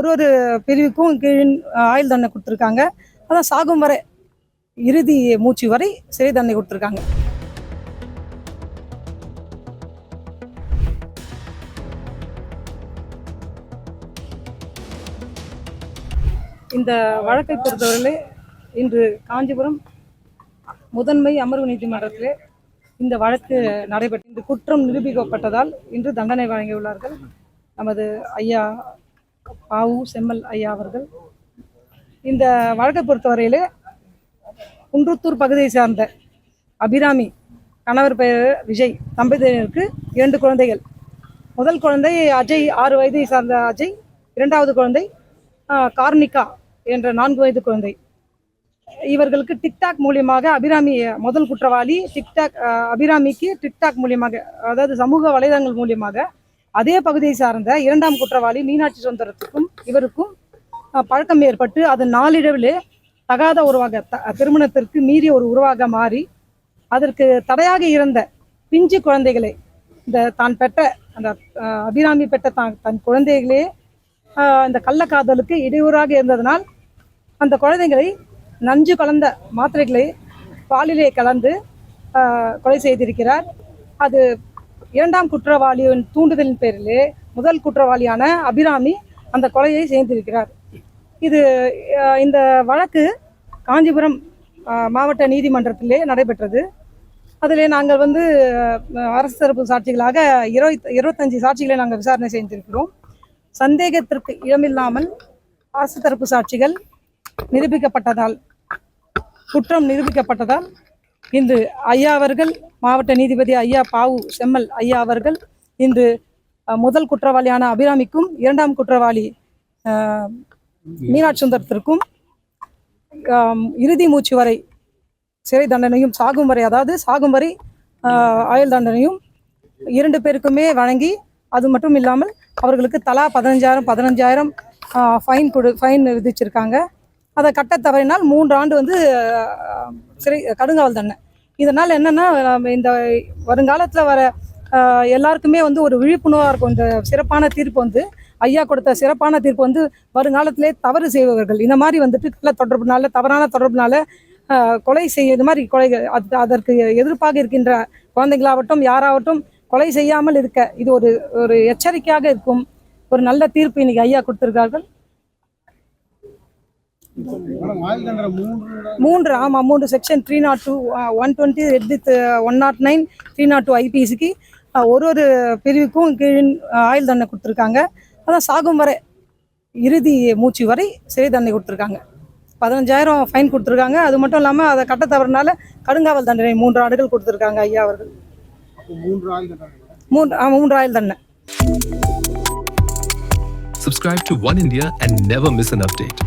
ஒரு ஒரு பிரிவுக்கும் கீழ் ஆயுள் தண்டனை கொடுத்துருக்காங்க. அதான் சாகும் வரை இறுதி மூச்சு வரை சிறை தண்டனை கொடுத்துருக்காங்க. இந்த வழக்கை பொறுத்தவரையிலே இன்று காஞ்சிபுரம் முதன்மை அமர்வு நீதிமன்றத்திலே இந்த வழக்கு நடைபெற்று இந்த குற்றம் நிரூபிக்கப்பட்டதால் இன்று தண்டனை வழங்கியுள்ளார்கள். நமது ஐயா பாவு செம்மல் ஐயா அவர்கள். இந்த வழக்கை பொறுத்தவரையில் குன்றத்தூர் பகுதியை சார்ந்த அபிராமி கணவர் பெயர் விஜய் தம்பதியினருக்கு இரண்டு குழந்தைகள். முதல் குழந்தை அஜய் ஆறு வயதை சார்ந்த அஜய் இரண்டாவது குழந்தை ஆஹ், கார்னிகா என்ற நான்கு வயது குழந்தை. இவர்களுக்கு டிக்டாக் மூலியமாக அபிராமி முதல் குற்றவாளி டிக்டாக் அபிராமிக்கு டிக்டாக் மூலியமாக அதாவது சமூக வலைதளங்கள் மூலியமாக அதே பகுதியை சார்ந்த இரண்டாம் குற்றவாளி மீனாட்சி சுந்தரத்துக்கும் இவருக்கும் பழக்கம் ஏற்பட்டு அது நாளிரவிலே தகாத உருவாக த- திருமணத்திற்கு மீறிய ஒரு உருவாக மாறி அதற்கு தடையாக இருந்த பிஞ்சு குழந்தைகளை இந்த தான் பெற்ற அந்த அபிராமி பெற்ற தான் தன் குழந்தைகளே ஆஹ், இந்த கள்ளக்காதலுக்கு இடையூறாக இருந்ததனால் அந்த குழந்தைகளை நஞ்சு கலந்த மாத்திரைகளை பாலிலே கலந்து கொலை செய்திருக்கிறார். அது இரண்டாம் குற்றவாளியின் தூண்டுதலின் பேரிலே முதல் குற்றவாளியான அபிராமி அந்த கொலையை செய்திருக்கிறார். இது இந்த வழக்கு காஞ்சிபுரம் மாவட்ட நீதிமன்றத்திலே நடைபெற்றது. அதிலே நாங்கள் வந்து அரசு தரப்பு சாட்சிகளாக இருபத்தி இருபத்தஞ்சு சாட்சிகளை நாங்கள் விசாரணை செய்திருக்கிறோம். சந்தேகத்திற்கு இடமில்லாமல் அரசு தரப்பு சாட்சிகள் நிரூபிக்கப்பட்டதால் குற்றம் நிரூபிக்கப்பட்டதால் இன்று ஐயா அவர்கள் மாவட்ட நீதிபதி ஐயா பாவு செம்மல் ஐயா அவர்கள் இன்று முதல் குற்றவாளியான அபிராமிக்கும் இரண்டாம் குற்றவாளி மீனாட்சி சுந்தரத்திற்கும் இறுதி மூச்சு வரை சிறை தண்டனையும் சாகும் வரை அதாவது சாகும் வரை ஆயுள் தண்டனையும் இரண்டு பேருக்குமே வழங்கி அது மட்டும் இல்லாமல் அவர்களுக்கு தலா பதினஞ்சாயிரம் பதினஞ்சாயிரம் ஃபைன் கொடு ஃபைன் விதிச்சிருக்காங்க. அதை கட்ட தவறினால் மூன்று ஆண்டு வந்து சிறை கடுங்காவல் தண்டனை. இதனால் என்னென்னா இந்த வருங்காலத்தில் வர எல்லாருக்குமே வந்து ஒரு விழிப்புணர்வாக இருக்கும். இந்த சிறப்பான தீர்ப்பு வந்து ஐயா கொடுத்த சிறப்பான தீர்ப்பு வந்து வருங்காலத்திலே தவறு செய்பவர்கள். இந்த மாதிரி வந்துட்டு கள்ள தொடர்புனால தவறான தொடர்புனால கொலை செய்ய இது மாதிரி கொலை அது அதற்கு எதிர்ப்பாக இருக்கின்ற குழந்தைகளாகட்டும் யாராகட்டும் கொலை செய்யாமல் இருக்க இது ஒரு ஒரு எச்சரிக்கையாக இருக்கும். ஒரு நல்ல தீர்ப்பு இன்னைக்கு ஐயா கொடுத்துருக்கார்கள் மூன்று ஆமாம் மூன்று section three not two one twenty read with one not nine three not two ஐபிசிக்கு ஒரு ஒரு பிரிவுக்கும் கீழ் ஆயுள் தண்டனை கொடுத்துருக்காங்க. அதான் சாகும் வரை இறுதி மூச்சு வரை சிறை தண்டனை கொடுத்துருக்காங்க. பதினஞ்சாயிரம் ஃபைன் கொடுத்துருக்காங்க. அது மட்டும் இல்லாமல் அதை கட்ட தவறுனால கடுங்காவல் தண்டனை மூன்று ஆண்டுகள் கொடுத்துருக்காங்க ஐயா அவர்கள். மூன்று மூன்று ஆயுள் தண்டனை. Subscribe to One India and never miss an update.